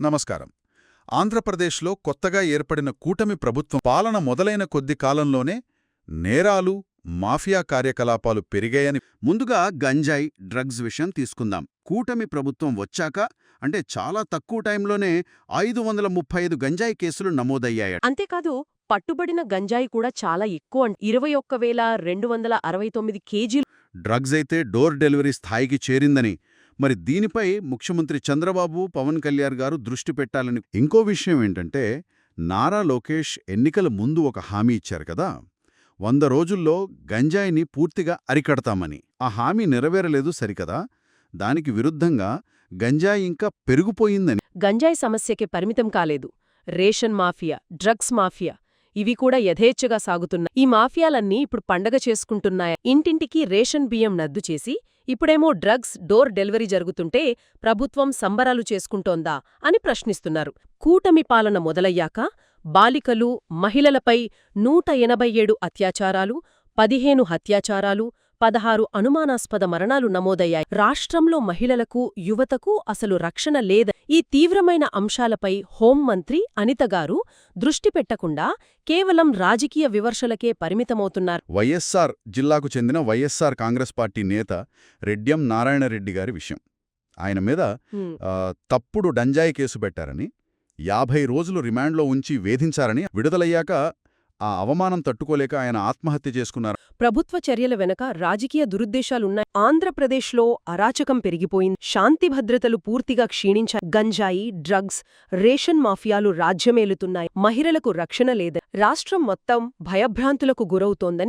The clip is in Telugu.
నమస్కారం. ఆంధ్రప్రదేశ్లో కొత్తగా ఏర్పడిన కూటమి ప్రభుత్వం పాలన మొదలైన కొద్ది కాలంలోనే నేరాలు మాఫియా కార్యకలాపాలు పెరిగాయని ముందుగా గంజాయి డ్రగ్స్ విషయం తీసుకుందాం. కూటమి ప్రభుత్వం వచ్చాక అంటే చాలా తక్కువ టైంలోనే ఐదు వందల ముప్పై ఐదు గంజాయి కేసులు నమోదయ్యాయట. అంతేకాదు పట్టుబడిన గంజాయి కూడా చాలా ఎక్కువ ఇరవై ఒక్క వేల రెండు వందల అరవై తొమ్మిది కేజీలు డ్రగ్స్ అయితే డోర్ డెలివరీ స్థాయికి చేరిందని మరి దీనిపై ముఖ్యమంత్రి చంద్రబాబు పవన్ కళ్యాణ్ గారు దృష్టి పెట్టాలని ఇంకో విషయం ఏంటంటే నారా లోకేష్ ఎన్నికల ముందు ఒక హామీ ఇచ్చారు కదా. వంద రోజుల్లో గంజాయిని పూర్తిగా అరికడతామని. ఆ హామీ నెరవేరలేదు సరికదా. దానికి విరుద్ధంగా గంజాయి ఇంకా పెరిగిపోయిందని. గంజాయి సమస్యకి పరిమితం కాలేదు. రేషన్ మాఫియా డ్రగ్స్ మాఫియా ఇవి కూడా యథేచ్ఛగా సాగుతున్నాయి ఈ మాఫియాలన్నీ ఇప్పుడు పండగ చేసుకుంటున్నాయి? ఇంటింటికి రేషన్ బియ్యం నద్దు చేసి ఇప్పుడేమో డ్రగ్స్ డోర్ డెలివరీ జరుగుతుంటే ప్రభుత్వం సంబరాలు చేసుకుంటోందా అని ప్రశ్నిస్తున్నారు. కూటమి పాలన మొదలయ్యాక బాలికలు మహిళలపై నూట ఎనభై ఏడు అత్యాచారాలు పదిహేను హత్యాచారాలు పదహారు అనుమానాస్పద మరణాలు నమోదయ్యాయి. రాష్ట్రంలో మహిళలకు యువతకు అసలు రక్షణ లేద ఈ తీవ్రమైన అంశాలపై హోంమంత్రి అనితగారు దృష్టి పెట్టకుండా కేవలం రాజకీయ వివర్షలకే పరిమితమవుతున్నారు. వైఎస్సార్ జిల్లాకు చెందిన వైఎస్సార్ కాంగ్రెస్ పార్టీ నేత రెడ్యం నారాయణరెడ్డి గారి విషయం. ఆయన మీద తప్పుడు డంజాయి కేసు పెట్టారని యాభై రోజులు రిమాండ్లో ఉంచి వేధించారని విడుదలయ్యాక ఆ అవమానం తట్టుకోలేక ఆయన ఆత్మహత్య చేసుకున్నారు. ప్రభుత్వ చర్యల వెనక రాజకీయ దురుద్దేశాలున్నాయి. ఆంధ్రప్రదేశ్లో అరాచకం పెరిగిపోయింది. శాంతి భద్రతలు పూర్తిగా క్షీణించ గంజాయి డ్రగ్స్ రేషన్ మాఫియాలు రాజ్యమేలుతున్నాయి. మహిళలకు రక్షణ లేదని రాష్ట్రం మొత్తం భయభ్రాంతులకు గురవుతోందని